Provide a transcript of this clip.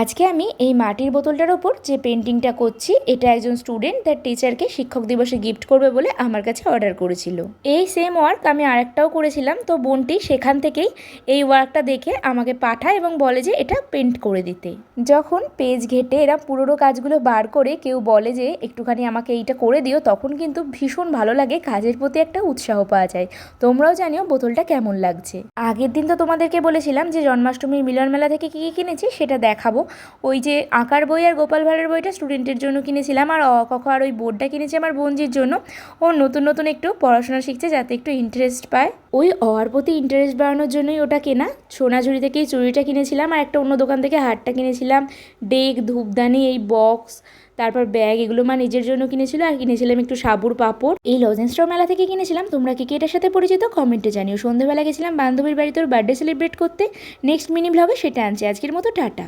আজকে আমি এই মাটির বোতলটার ওপর যে পেন্টিংটা করছি, এটা একজন স্টুডেন্ট তার টিচারকে শিক্ষক দিবসে গিফট করবে বলে আমার কাছে অর্ডার করেছিল। এই সেম ওয়ার্ক আমি আরেকটাও করেছিলাম, তো বোনটি সেখান থেকেই এই ওয়ার্কটা দেখে আমাকে পাঠায় এবং বলে যে এটা পেন্ট করে দিতে। যখন পেজ ঘেটে এরা পুরোনো কাজগুলো বার করে কেউ বলে যে একটুখানি আমাকে এইটা করে দিও, তখন কিন্তু ভীষণ ভালো লাগে, কাজের প্রতি একটা উৎসাহ পাওয়া যায়। তোমরাও জানিও বোতলটা কেমন লাগছে। আগের দিন তো তোমাদেরকে বলেছিলাম যে জন্মাষ্টমীর মিলন মেলা থেকে কী কী কিনেছি সেটা দেখাবো। ওই যে আঁকার বই আর গোপাল ভাঁড়ের বইটা স্টুডেন্টের জন্য কিনেছিলাম আর অ, ক, খ আর ওই বোর্ডটা কিনেছি আমার বোনজির জন্য। ও নতুন নতুন একটু পড়াশোনা শিখছে যাতে একটু ইন্টারেস্ট পায়। ওই অর প্রতি ইন্টারেস্ট বাড়ানোর জন্যই ওটা কেনা। সোনাঝুরি থেকে এই চুড়িটা কিনেছিলাম আর একটা অন্য দোকান থেকে হারটা কিনেছিলাম। ডেক, ধূপদানি, এই বক্স তারপর ব্যাগ এগুলো মা নিজের জন্য কিনেছিল আর কিনেছিলাম একটু সাবুর পাপড়। এই লজেন্সটাও মেলা থেকে কিনেছিলাম। তোমরা কি কি এটার সাথে পরিচিত কমেন্টে জানিও। সন্ধ্যেবেলা গেছিলাম বান্ধবীর বাড়িতে ওর বার্থডে সেলিব্রেট করতে। নেক্সট মিনি ব্লগে সেটা আনছি। আজকের মতো টাটা।